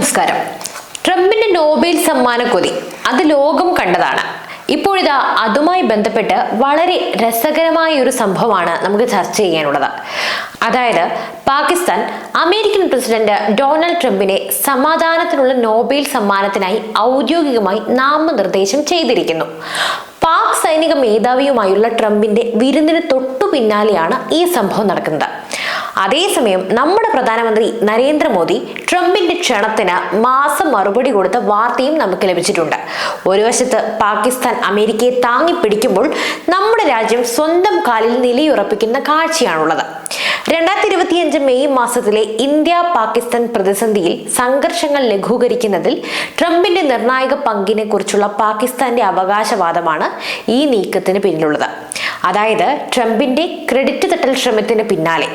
നമസ്കാരം. ട്രംപിന്റെ നോബൽ സമ്മാന കൊതി. അത് ലോകം കണ്ടതാണ്. ഇപ്പോഴിതാ അതുമായി ബന്ധപ്പെട്ട് വളരെ രസകരമായ ഒരു സംഭവമാണ് നമുക്ക് ചർച്ച ചെയ്യാനുള്ളത്. അതായത് പാകിസ്ഥാൻ അമേരിക്കൻ പ്രസിഡന്റ് ഡൊണാൾഡ് ട്രംപിനെ സമാധാനത്തിനുള്ള നോബൽ സമ്മാനത്തിനായി ഔദ്യോഗികമായി നാമനിർദ്ദേശം ചെയ്തിരിക്കുന്നു. പാക് സൈനിക മേധാവിയുമായുള്ള ട്രംപിന്റെ വിരുന്നിന് തൊട്ടു പിന്നാലെയാണ് ഈ സംഭവം നടക്കുന്നത്. അതേസമയം നമ്മുടെ പ്രധാനമന്ത്രി നരേന്ദ്രമോദി ട്രംപിന്റെ ക്ഷണത്തിന് മാസം മറുപടി കൊടുത്ത വാർത്തയും നമുക്ക് ലഭിച്ചിട്ടുണ്ട്. ഒരു വശത്ത് പാകിസ്ഥാൻ അമേരിക്കയെ താങ്ങിപ്പിടിക്കുമ്പോൾ നമ്മുടെ രാജ്യം സ്വന്തം കാലിൽ നിലയുറപ്പിക്കുന്ന കാഴ്ചയാണുള്ളത്. രണ്ടായിരത്തി ഇരുപത്തിയഞ്ച് മെയ് മാസത്തിലെ ഇന്ത്യ പാകിസ്ഥാൻ പ്രതിസന്ധിയിൽ സംഘർഷങ്ങൾ ലഘൂകരിക്കുന്നതിൽ ട്രംപിന്റെ നിർണായക പങ്കിനെ കുറിച്ചുള്ള പാകിസ്ഥാന്റെ അവകാശവാദമാണ് ഈ നീക്കത്തിന് പിന്നിലുള്ളത്. അതായത് ട്രംപിന്റെ ക്രെഡിറ്റ് തട്ടൽ ശ്രമത്തിന് പിന്നാലെ.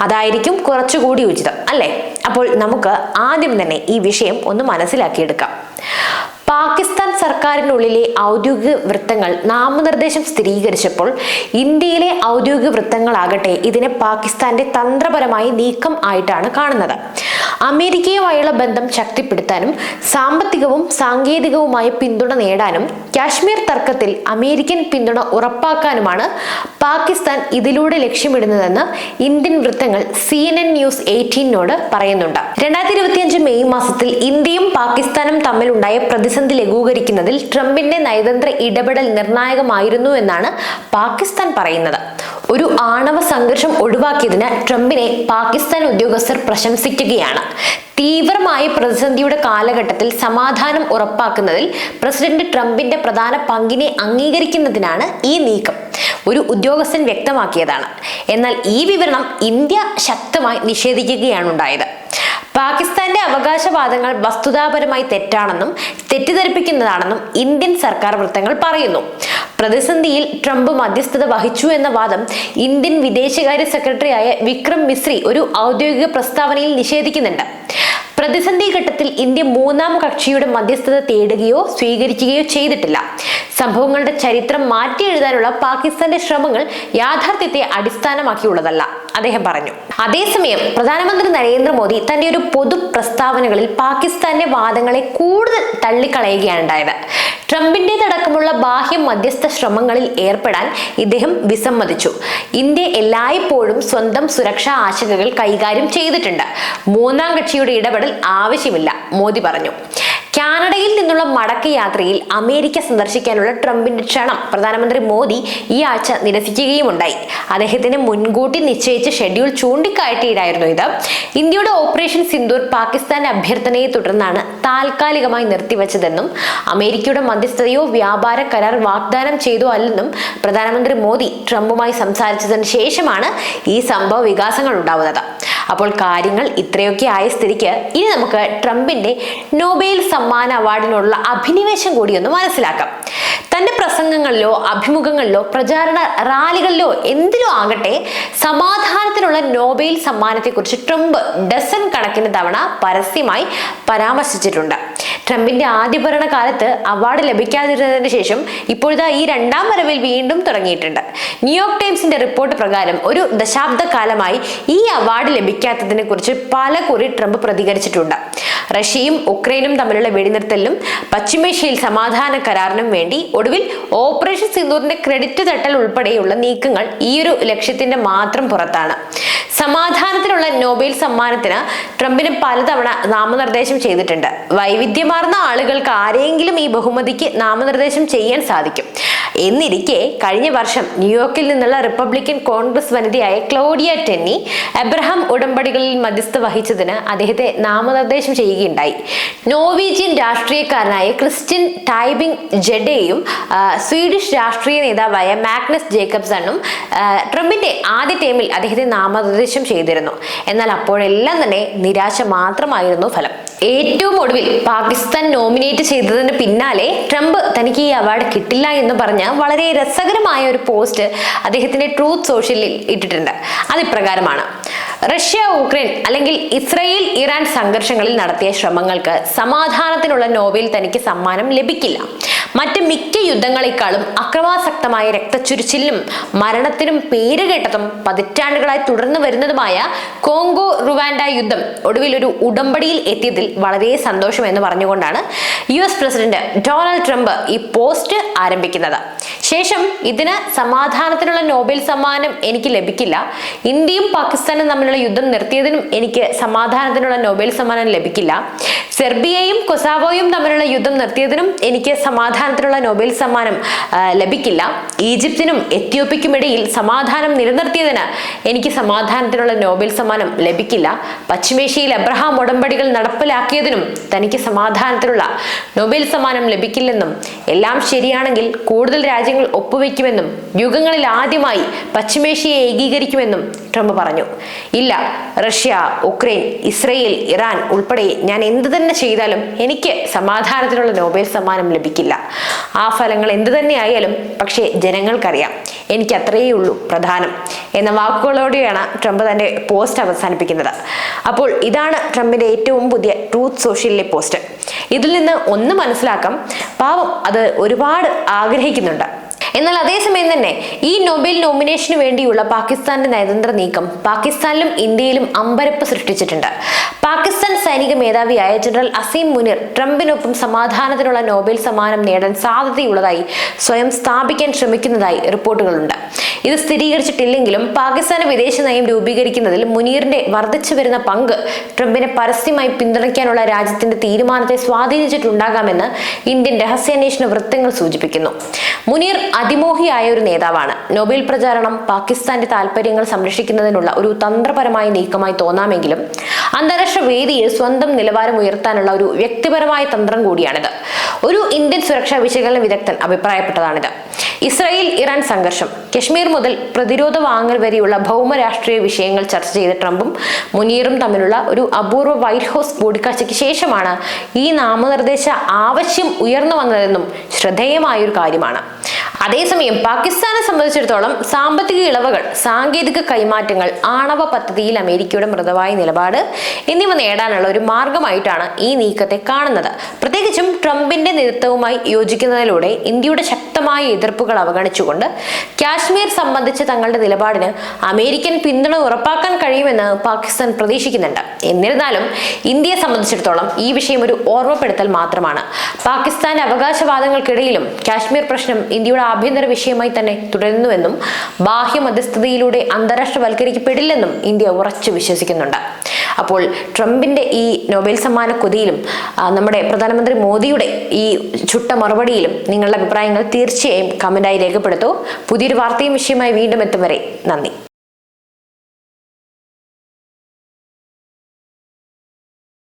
അതായിരിക്കും കുറച്ചുകൂടി ഉചിതം അല്ലേ? അപ്പോൾ നമുക്ക് ആദ്യം തന്നെ ഈ വിഷയം ഒന്ന് മനസ്സിലാക്കിയെടുക്കാം. സർക്കാരിനുള്ളിലെ ഔദ്യോഗിക വൃത്തങ്ങൾ നാമനിർദ്ദേശം സ്ഥിരീകരിച്ചപ്പോൾ ഇന്ത്യയിലെ ഔദ്യോഗിക വൃത്തങ്ങളാകട്ടെ ഇതിനെ പാകിസ്ഥാന്റെ തന്ത്രപരമായി നീക്കം ആയിട്ടാണ് കാണുന്നത്. അമേരിക്കയുമായുള്ള ബന്ധം ശക്തിപ്പെടുത്താനും സാമ്പത്തികവും സാങ്കേതികവുമായ പിന്തുണ നേടാനും കാശ്മീർ തർക്കത്തിൽ അമേരിക്കൻ പിന്തുണ ഉറപ്പാക്കാനുമാണ് പാകിസ്ഥാൻ ഇതിലൂടെ ലക്ഷ്യമിടുന്നതെന്ന് ഇന്ത്യൻ വൃത്തങ്ങൾ സി എൻ എൻ ന്യൂസ് എയ്റ്റീനോട് പറയുന്നുണ്ട്. രണ്ടായിരത്തി ഇരുപത്തിയഞ്ച് മെയ് മാസത്തിൽ ഇന്ത്യയും പാകിസ്ഥാനും തമ്മിലുണ്ടായ പ്രതിസന്ധി ലഘൂകരിക്കുന്നതിൽ ട്രംപിന്റെ നയതന്ത്ര ഇടപെടൽ നിർണായകമായിരുന്നു എന്നാണ് പാകിസ്ഥാൻ പറയുന്നത്. ഒരു ആണവ സംഘർഷം ഒഴിവാക്കിയതിന് ട്രംപിനെ പാകിസ്ഥാൻ ഉദ്യോഗസ്ഥർ പ്രശംസിക്കുകയാണ്. തീവ്രമായ പ്രതിസന്ധിയുടെ കാലഘട്ടത്തിൽ സമാധാനം ഉറപ്പാക്കുന്നതിൽ പ്രസിഡന്റ് ട്രംപിന്റെ പ്രധാന പങ്കിനെ അംഗീകരിക്കുന്നതിനാണ് ഈ നീക്കം. ഒരു ഉദ്യോഗസ്ഥൻ വ്യക്തമാക്കിയതാണ്. എന്നാൽ ഈ വിവരണം ഇന്ത്യ ശക്തമായി നിഷേധിക്കുകയാണ് ഉണ്ടായത് പാകിസ്ഥാന്റെ അവകാശവാദങ്ങൾ വസ്തുതാപരമായി തെറ്റാണെന്നും തെറ്റിദ്ധരിപ്പിക്കുന്നതാണെന്നും ഇന്ത്യൻ സർക്കാർ വൃത്തങ്ങൾ പറയുന്നു. പ്രതിസന്ധിയിൽ ട്രംപ് മധ്യസ്ഥത വഹിച്ചു എന്ന വാദം ഇന്ത്യൻ വിദേശകാര്യ സെക്രട്ടറിയായ വിക്രം മിശ്രി ഒരു ഔദ്യോഗിക പ്രസ്താവനയിൽ നിഷേധിക്കുന്നുണ്ട്. പ്രതിസന്ധി ഘട്ടത്തിൽ ഇന്ത്യ മൂന്നാം കക്ഷിയുടെ മധ്യസ്ഥത തേടുകയോ സ്വീകരിക്കുകയോ ചെയ്തിട്ടില്ല. സംഭവങ്ങളുടെ ചരിത്രം മാറ്റി എഴുതാനുള്ള പാകിസ്ഥാന്റെ ശ്രമങ്ങൾ യാഥാർത്ഥ്യത്തെ അടിസ്ഥാനമാക്കിയുള്ളതല്ല അദ്ദേഹം പറഞ്ഞു. അതേസമയം പ്രധാനമന്ത്രി നരേന്ദ്രമോദി തന്റെ ഒരു പൊതു പ്രസ്താവനകളിൽ പാകിസ്ഥാന്റെ വാദങ്ങളെ കൂടുതൽ തള്ളിക്കളയുകയാണ് ഉണ്ടായത്. ട്രംപിന്റേതടക്കമുള്ള ബാഹ്യ മധ്യസ്ഥ ശ്രമങ്ങളിൽ ഏർപ്പെടാൻ ഇദ്ദേഹം വിസമ്മതിച്ചു. ഇന്ത്യ എല്ലായ്പ്പോഴും സ്വന്തം സുരക്ഷാ ആശങ്കകൾ കൈകാര്യം ചെയ്തിട്ടുണ്ട്. മൂന്നാം കക്ഷിയുടെ ഇടപെടൽ ആവശ്യമില്ല മോദി പറഞ്ഞു. കാനഡയിൽ നിന്നുള്ള മടക്ക യാത്രയിൽ അമേരിക്ക സന്ദർശിക്കാനുള്ള ട്രംപിന്റെ ക്ഷണം പ്രധാനമന്ത്രി മോദി ഈ ആഴ്ച നിരസിക്കുകയുമുണ്ടായി. അദ്ദേഹത്തിന് മുൻകൂട്ടി നിശ്ചയിച്ച ഷെഡ്യൂൾ ചൂണ്ടിക്കാട്ടിയിട്ടായിരുന്നു ഇത്. ഇന്ത്യയുടെ ഓപ്പറേഷൻ സിന്ദൂർ പാകിസ്ഥാൻ അഭ്യർത്ഥനയെ തുടർന്നാണ് താൽക്കാലികമായി നിർത്തിവച്ചതെന്നും അമേരിക്കയുടെ മധ്യസ്ഥതയോ വ്യാപാര കരാർ വാഗ്ദാനം ചെയ്തോ അല്ലെന്നും പ്രധാനമന്ത്രി മോദി ട്രംപുമായി സംസാരിച്ചതിന് ശേഷമാണ് ഈ സംഭവ വികാസങ്ങൾ ഉണ്ടാവുന്നത്. അപ്പോൾ കാര്യങ്ങൾ ഇത്രയൊക്കെ ആയ സ്ഥിതിക്ക് ഇനി നമുക്ക് ട്രംപിന്റെ നോബേൽ സമ്മാന അവാർഡിനുള്ള അഭിനിവേശം കൂടി ഒന്ന് മനസ്സിലാക്കാം. തന്റെ പ്രസംഗങ്ങളിലോ അഭിമുഖങ്ങളിലോ പ്രചാരണ റാലികളിലോ എന്തിലോ ആകട്ടെ സമാധാനത്തിനുള്ള നോബേൽ സമ്മാനത്തെക്കുറിച്ച് ട്രംപ് ഡസൻ കണക്കിന് തവണ പരസ്യമായി പരാമർശിച്ചിട്ടുണ്ട്. ട്രംപിന്റെ ആദ്യ ഭരണകാലത്ത് അവാർഡ് ലഭിക്കാതിരുന്നതിന് ശേഷം ഇപ്പോഴത്തെ ഈ രണ്ടാം വരവിൽ വീണ്ടും തുടങ്ങിയിട്ടുണ്ട്. ന്യൂയോർക്ക് ടൈംസിന്റെ റിപ്പോർട്ട് പ്രകാരം ഒരു ദശാബ്ദ കാലമായി ഈ അവാർഡ് ലഭിക്കാത്തതിനെ കുറിച്ച് പല കുറി ട്രംപ് പ്രതികരിച്ചിട്ടുണ്ട്. റഷ്യയും ഉക്രൈനും തമ്മിലുള്ള വെടിനിർത്തലിനും പശ്ചിമേഷ്യയിൽ സമാധാന കരാറിനും വേണ്ടി ഒടുവിൽ ഓപ്പറേഷൻ സിന്ദൂറിന്റെ ക്രെഡിറ്റ് തട്ടൽ ഉൾപ്പെടെയുള്ള നീക്കങ്ങൾ ഈ ഒരു ലക്ഷ്യത്തിന്റെ മാത്രം പുറത്താണ്. സമാധാനത്തിനുള്ള നോബേൽ സമ്മാനത്തിന് ട്രംപിന് പലതവണ നാമനിർദ്ദേശം ചെയ്തിട്ടുണ്ട്. വൈവിധ്യമാർന്ന ആളുകൾക്ക് ആരെങ്കിലും ഈ ബഹുമതിക്ക് നാമനിർദ്ദേശം ചെയ്യാൻ സാധിക്കും. എന്നിരിക്കെ കഴിഞ്ഞ വർഷം ന്യൂയോർക്കിൽ നിന്നുള്ള റിപ്പബ്ലിക്കൻ കോൺഗ്രസ് വനിതയായ ക്ലോഡിയ ടെന്നി എബ്രഹാം ഉടമ്പടികളിൽ മധ്യസ്ഥ വഹിച്ചതിന് അദ്ദേഹത്തെ നാമനിർദ്ദേശം ചെയ്യുകയുണ്ടായി. നോവീജിയൻ രാഷ്ട്രീയക്കാരനായ ക്രിസ്ത്യൻ ടൈബിംഗ് ജഡേയും സ്വീഡിഷ് രാഷ്ട്രീയ നേതാവായ മാഗ്നസ് ജേക്കബ്സണും ട്രംപിന്റെ ആദ്യ ടൈമിൽ അദ്ദേഹത്തെ നാമനിർദ്ദേശം ചെയ്തിരുന്നു. എന്നാൽ അപ്പോഴെല്ലാം തന്നെ നിരാശ മാത്രമായിരുന്നു ഫലം. ഏറ്റവും ഒടുവിൽ പാകിസ്ഥാൻ നോമിനേറ്റ് ചെയ്തതിന് പിന്നാലെ ട്രംപ് തനിക്ക് ഈ അവാർഡ് കിട്ടില്ല എന്ന് പറഞ്ഞ് വളരെ രസകരമായ ഒരു പോസ്റ്റ് അദ്ദേഹത്തിന്റെ ട്രൂത്ത് സോഷ്യലിൽ ഇട്ടിട്ടുണ്ട്. അതിപ്രകാരമാണ്. റഷ്യ ഉക്രൈൻ അല്ലെങ്കിൽ ഇസ്രയേൽ ഇറാൻ സംഘർഷങ്ങളിൽ നടത്തിയ ശ്രമങ്ങൾക്ക് സമാധാനത്തിനുള്ള നോബൽ തനിക്ക് സമ്മാനം ലഭിക്കില്ല. മറ്റ് മിക്ക യുദ്ധങ്ങളെക്കാളും അക്രമാസക്തമായ രക്തച്ചുരിച്ചിലിനും മരണത്തിനും പേരുകേട്ടതും പതിറ്റാണ്ടുകളായി തുടർന്നു വരുന്നതുമായ കോങ്കോ റുവാൻഡ യുദ്ധം ഒടുവിൽ ഒരു ഉടമ്പടിയിൽ എത്തിയതിൽ വളരെ സന്തോഷം എന്ന് പറഞ്ഞുകൊണ്ടാണ് U S president Donald Trump ഈ പോസ്റ്റ് ആരംഭിക്കുന്നത്. ശേഷം ഇതിന് സമാധാനത്തിനുള്ള നോബൽ സമ്മാനം എനിക്ക് ലഭിക്കില്ല. ഇന്ത്യയും പാകിസ്ഥാനും തമ്മിലുള്ള യുദ്ധം നിർത്തിയതിനും എനിക്ക് സമാധാനത്തിനുള്ള നോബൽ സമ്മാനം ലഭിക്കില്ല. സെർബിയയും കൊസാവോയും തമ്മിലുള്ള യുദ്ധം നിർത്തിയതിനും എനിക്ക് സമാധാനത്തിനുള്ള നോബൽ സമ്മാനം ലഭിക്കില്ല. ഈജിപ്തിനും എത്യോപ്യക്കുമിടയിൽ സമാധാനം നിലനിർത്തിയതിന് എനിക്ക് സമാധാനത്തിനുള്ള നോബൽ സമ്മാനം ലഭിക്കില്ല. പശ്ചിമേഷ്യയിൽ അബ്രഹാം ഉടമ്പടികൾ നടപ്പിലാക്കിയതിനും തനിക്ക് സമാധാനത്തിനുള്ള നോബൽ സമ്മാനം ലഭിക്കില്ലെന്നും എല്ലാം ശരിയാണെങ്കിൽ കൂടുതൽ രാജ്യങ്ങൾ ഒപ്പുവെക്കുമെന്നും യുഗങ്ങളിൽ ആദ്യമായി പശ്ചിമേഷ്യയെ ഏകീകരിക്കുമെന്നും ട്രംപ് പറഞ്ഞു. ഇല്ല റഷ്യ ഉക്രൈൻ ഇസ്രയേൽ ഇറാൻ ഉൾപ്പെടെ ഞാൻ എന്ത് തന്നെ ചെയ്താലും എനിക്ക് സമാധാനത്തിനുള്ള നോബൽ സമ്മാനം ലഭിക്കില്ല. ആ ഫലങ്ങൾ എന്തു തന്നെയായാലും പക്ഷേ ജനങ്ങൾക്കറിയാം. എനിക്ക് അത്രയേ ഉള്ളൂ പ്രധാനം എന്ന വാക്കുകളോടെയാണ് ട്രംപ് തന്റെ പോസ്റ്റ് അവസാനിപ്പിക്കുന്നത്. അപ്പോൾ ഇതാണ് ട്രംപിന്റെ ഏറ്റവും പുതിയ ട്രൂത്ത് സോഷ്യലിലെ പോസ്റ്റ്. ഇതിൽ നിന്ന് ഒന്ന് മനസ്സിലാക്കാം. പാവം അത് ഒരുപാട് ആഗ്രഹിക്കുന്നുണ്ട്. എന്നാൽ അതേസമയം തന്നെ ഈ നൊബേൽ നോമിനേഷന് വേണ്ടിയുള്ള പാകിസ്ഥാന്റെ നയതന്ത്ര നീക്കം പാകിസ്ഥാനിലും ഇന്ത്യയിലും അമ്പരപ്പ് സൃഷ്ടിച്ചിട്ടുണ്ട്. പാകിസ്ഥാൻ സൈനിക മേധാവിയായ ജനറൽ അസീം മുനിർ ട്രംപിനൊപ്പം സമാധാനത്തിനുള്ള നോബേൽ സമ്മാനം നേടാൻ സാധ്യതയുള്ളതായി സ്വയം സ്ഥാപിക്കാൻ ശ്രമിക്കുന്നതായി റിപ്പോർട്ടുകളുണ്ട്. ഇത് സ്ഥിരീകരിച്ചിട്ടില്ലെങ്കിലും പാകിസ്ഥാന് വിദേശ നയം രൂപീകരിക്കുന്നതിൽ മുനീറിന്റെ വർദ്ധിച്ചു വരുന്ന പങ്ക് ട്രംപിനെ പരസ്യമായി പിന്തുണയ്ക്കാനുള്ള രാജ്യത്തിന്റെ തീരുമാനത്തെ സ്വാധീനിച്ചിട്ടുണ്ടാകാമെന്ന് ഇന്ത്യൻ രഹസ്യാന്വേഷണ വൃത്തങ്ങൾ സൂചിപ്പിക്കുന്നു. മുനീർ അതിമോഹിയായ ഒരു നേതാവാണ്. നൊബേൽ പ്രചാരണം പാകിസ്ഥാന്റെ താല്പര്യങ്ങൾ സംരക്ഷിക്കുന്നതിനുള്ള ഒരു തന്ത്രപരമായ നീക്കമായി തോന്നാമെങ്കിലും അന്താരാഷ്ട്ര വേദിയിൽ സ്വന്തം നിലവാരം ഉയർത്താനുള്ള ഒരു വ്യക്തിപരമായ തന്ത്രം കൂടിയാണിത്. ഒരു ഇന്ത്യൻ സുരക്ഷാ വിശകലന വിദഗ്ധൻ അഭിപ്രായപ്പെട്ടതാണിത്. ഇസ്രായേൽ ഇറാൻ സംഘർഷം. കശ്മീർ മുതൽ പ്രതിരോധ വാങ്ങൽ വരെയുള്ള ഭൗമരാഷ്ട്രീയ വിഷയങ്ങൾ ചർച്ച ചെയ്ത ട്രംപും മുനീറും തമ്മിലുള്ള ഒരു അപൂർവ വൈറ്റ് ഹൗസ് കൂടിക്കാഴ്ചയ്ക്ക് ശേഷമാണ് ഈ നാമനിർദ്ദേശ ആവശ്യം ഉയർന്നു വന്നതെന്നും ശ്രദ്ധേയമായ ഒരു കാര്യമാണ്. അതേസമയം പാകിസ്ഥാനെ സംബന്ധിച്ചിടത്തോളം സാമ്പത്തിക ഇളവുകൾ സാങ്കേതിക കൈമാറ്റങ്ങൾ ആണവ പദ്ധതിയിൽ അമേരിക്കയുടെ മൃതവായ നിലപാട് എന്നിവ നേടാനുള്ള ഒരു മാർഗമായിട്ടാണ് ഈ നീക്കത്തെ കാണുന്നത്. പ്രത്യേകിച്ചും ട്രംപിന്റെ നേതൃത്വവുമായി യോജിക്കുന്നതിലൂടെ ഇന്ത്യയുടെ ശക്തമായ എതിർപ്പുകൾ അവഗണിച്ചുകൊണ്ട് കാശ്മീർ സംബന്ധിച്ച തങ്ങളുടെ നിലപാടിന് അമേരിക്കൻ പിന്തുണ ഉറപ്പാക്കാൻ കഴിയുമെന്ന് പാകിസ്ഥാൻ പ്രതീക്ഷിക്കുന്നുണ്ട്. എന്നിരുന്നാലും ഇന്ത്യയെ സംബന്ധിച്ചിടത്തോളം ഈ വിഷയം ഒരു ഓർമ്മപ്പെടുത്തൽ മാത്രമാണ്. പാകിസ്ഥാന്റെ അവകാശവാദങ്ങൾക്കിടയിലും കാശ്മീർ പ്രശ്നം ഇന്ത്യയുടെ ആഭ്യന്തര വിഷയമായി തന്നെ തുടരുന്നുവെന്നും ബാഹ്യ മധ്യസ്ഥതയിലൂടെ അന്താരാഷ്ട്രവൽക്കരിക്കപ്പെടില്ലെന്നും ഇന്ത്യ ഉറച്ചു വിശ്വസിക്കുന്നുണ്ട്. അപ്പോൾ ട്രംപിന്റെ ഈ നൊബേൽ സമ്മാന കൊതിയിലും നമ്മുടെ പ്രധാനമന്ത്രി മോദിയുടെ ഈ ചുട്ട മറുപടിയിലും നിങ്ങളുടെ അഭിപ്രായങ്ങൾ തീർച്ചയായും കമന്റായി രേഖപ്പെടുത്തു. പുതിയൊരു വാർത്തയും വിഷയമായി വീണ്ടും എത്തും വരെ നന്ദി.